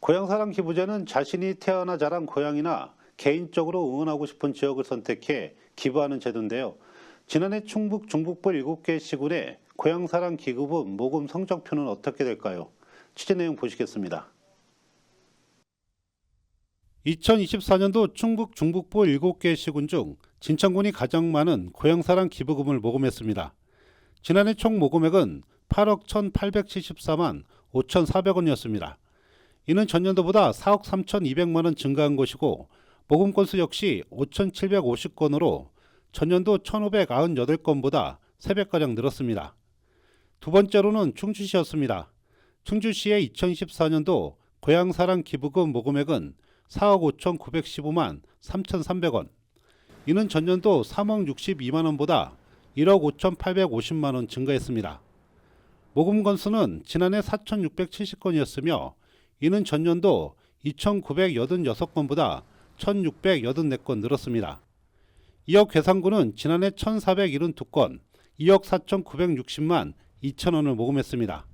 고향사랑 기부제는 자신이 태어나 자란 고향이나 개인적으로 응원하고 싶은 지역을 선택해 기부하는 제도인데요. 지난해 충북 중북부 7개 시군의 고향사랑 기부금 모금 성적표는 어떻게 될까요? 취재 내용 보시겠습니다. 2024년도 충북 중북부 7개 시군 중 진천군이 가장 많은 고향사랑 기부금을 모금했습니다. 지난해 총 모금액은 8억 1,874만 5,400원이었습니다. 이는 전년도보다 4억 3,200만 원 증가한 것이고 모금 건수 역시 5,750건으로 전년도 1,598건보다 3배가량 늘었습니다. 두 번째로는 충주시였습니다. 충주시의 2024년도 고향사랑 기부금 모금액은 4억 5,915만 3,300원. 이는 전년도 3억 62만 원보다 1억 5,850만 원 증가했습니다. 모금 건수는 지난해 4,670건이었으며 이는 전년도 2,986건보다 1,684건 늘었습니다. 이억 괴상구는 지난해 1,472건, 2억 4,960만 2천 원을 모금했습니다.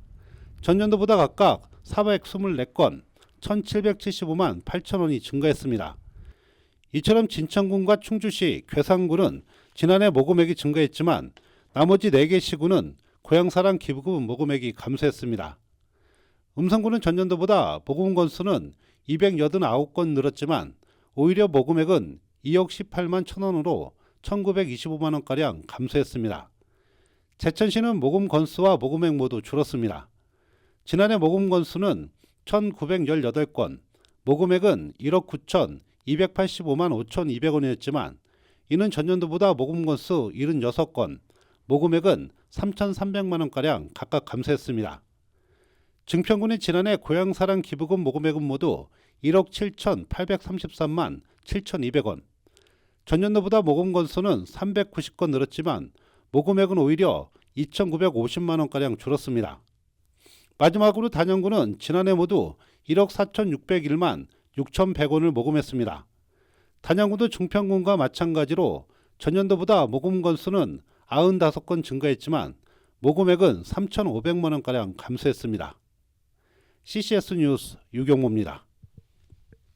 전년도보다 각각 424건, 1,775만 8천 원이 증가했습니다. 이처럼 진천군과 충주시, 괴산군은 지난해 모금액이 증가했지만 나머지 4개 시군은 고향사랑 기부금 모금액이 감소했습니다. 음성군은 전년도보다 모금 건수는 289건 늘었지만 오히려 모금액은 2억 18만 천 원으로 1925만 원가량 감소했습니다. 제천시는 모금 건수와 모금액 모두 줄었습니다. 지난해 모금 건수는 1918건, 모금액은 1억 9천 285만 5,200원이었지만 이는 전년도보다 모금 건수 76건, 모금액은 3,300만 원가량 각각 감소했습니다. 증평군의 지난해 고향사랑 기부금 모금액은 모두 1억 7,833만 7,200원. 전년도보다 모금 건수는 390건 늘었지만 모금액은 오히려 2,950만 원가량 줄었습니다. 마지막으로 단영군은 지난해 모두 1억 4,601만 6,100원을 모금했습니다. 단양군도 중평군과 마찬가지로 전년도보다 모금 건수는 95건 증가했지만 모금액은 3,500만 원가량 감소했습니다. CCS 뉴스 유경모입니다.